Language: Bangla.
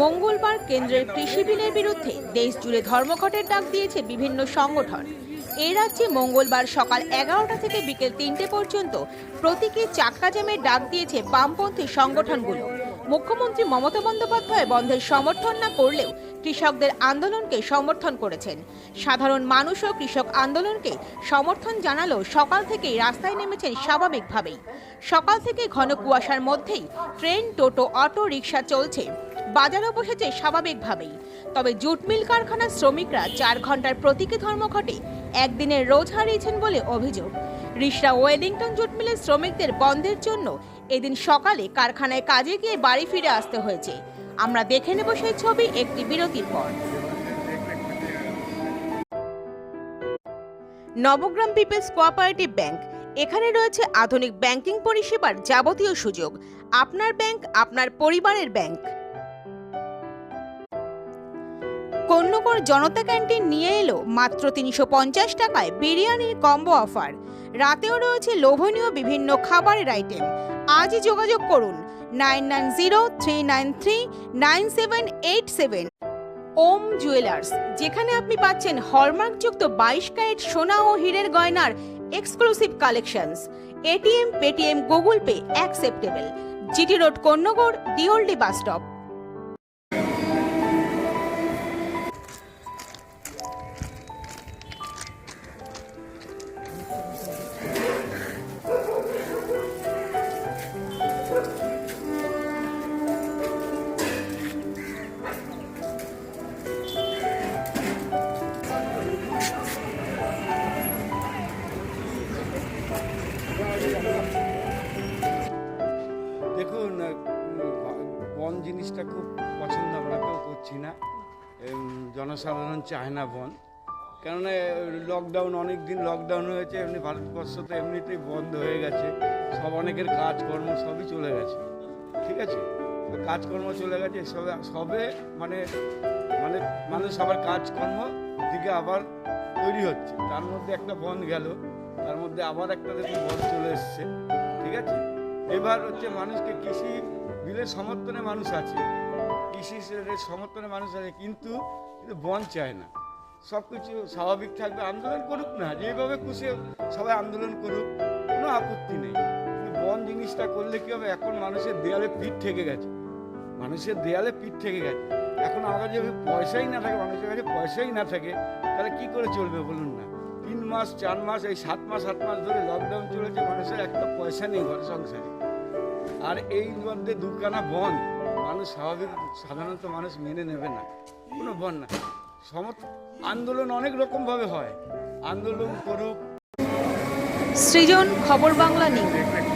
মঙ্গলবার কেন্দ্রের কৃষি বিলের বিরুদ্ধে দেশ জুড়ে ধর্মঘটের ডাক দিয়েছে বিভিন্ন সংগঠন। এ রাজ্যে মঙ্গলবার সকাল এগারোটা থেকে বিকেল তিনটে পর্যন্ত প্রতীকী চাক্কা জ্যামের ডাক দিয়েছে বামপন্থী সংগঠনগুলো। মুখ্যমন্ত্রী মমতা বন্দ্যোপাধ্যায় বন্ধের সমর্থন না করলেও কৃষকদের আন্দোলনকে সমর্থন করেছেন। সাধারণ মানুষও কৃষক আন্দোলনকে সমর্থন জানালো সকাল থেকেই রাস্তায় নেমেছেন স্বাভাবিকভাবেই। সকাল থেকে ঘন কুয়াশার মধ্যেই ট্রেন, টোটো, অটো রিক্সা চলছে। বাজারও বসেছে স্বাভাবিকভাবেই। তবে জুট মিল কারখানার শ্রমিকরা চার ঘণ্টার প্রতীকী ধর্মঘটে একদিনের রোজ হারিয়েছেন বলে অভিযোগ। রিসরা ওয়েলিংটন জুট মিলের শ্রমিকদের বন্ধের জন্য এদিন সকালে কারখানায় কাজে গিয়ে বাড়ি ফিরে আসতে হয়েছে। আমরা দেখে নেব সেই ছবি একটি বিরতির পর। Nabagram people's cooperative bank. এখানে রয়েছে আধুনিক ব্যাংকিং পরিষেবার যাবতীয় সুযোগ। আপনার ব্যাংক, আপনার পরিবারের ব্যাংক। কন্যকর জনতা ক্যান্টিন নিয়ে এলো মাত্র তিনশো পঞ্চাশ টাকায় বিরিয়ানির কম্বো অফার। রাতেও রয়েছে লোভনীয় বিভিন্ন খাবারের আইটেম। আজই যোগাযোগ করুন nine nine zero three nine three nine seven eight seven. Om jewellers, যেখানে আপনি পাচ্ছেন হলমার্কযুক্ত বাইশ ক্যারেট সোনা ও হীরের গয়নার exclusive collections ATM, Paytm, Google Pay acceptable GT road Kanyagarh দিওল্ডি bus stop. জিনিসটা খুব পছন্দ আমরা কেউ করছি না। জনসাধারণ চায় না বন কেননা লকডাউন অনেক দিন লকডাউন হয়েছে, এমনি ভারতবর্ষ তো এমনিতেই বন্ধ হয়ে গেছে। সব অনেকের কাজকর্ম সবই চলে গেছে। ঠিক আছে? কাজকর্ম চলে গেছে, সবে সবে মানে মানে মানুষ সবার কাজকর্ম দিকে আবার তৈরি হচ্ছে। তার মধ্যে একটা বন গেল, তার মধ্যে আবার একটা দেখুন বন চলে এসছে। ঠিক আছে? এবার হচ্ছে মানুষকে কৃষি বিলের সমর্থনে মানুষ আছে কৃষি সমর্থনে মানুষ আছে, কিন্তু কিন্তু বন চায় না। সব কিছু স্বাভাবিক থাকবে, আন্দোলন করুক না, যেভাবে খুশি সবাই আন্দোলন করুক, কোনো আপত্তি নেই। কিন্তু বন জিনিসটা করলে কি হবে? এখন মানুষের দেয়ালে পিঠ থেকে গেছে। মানুষের দেয়ালে পিঠ থেকে গেছে। এখন আমার যদি পয়সাই না থাকে, মানুষের কাছে পয়সাই না থাকে, তাহলে কি করে চলবে বলুন না? তিন মাস, চার মাস, এই সাত মাস আট মাস ধরে লকডাউন চলেছে, মানুষের একটা পয়সা নেই, ঘর সংসারে। আর এই মধ্যে দুখানা বন। মানুষ স্বাভাবিক, সাধারণত মানুষ মেনে নেবে না। কোনো বন না। সম আন্দোলন অনেক রকমভাবে হয়। আন্দোলন করুক। সৃজন খবর বাংলা নিউজ।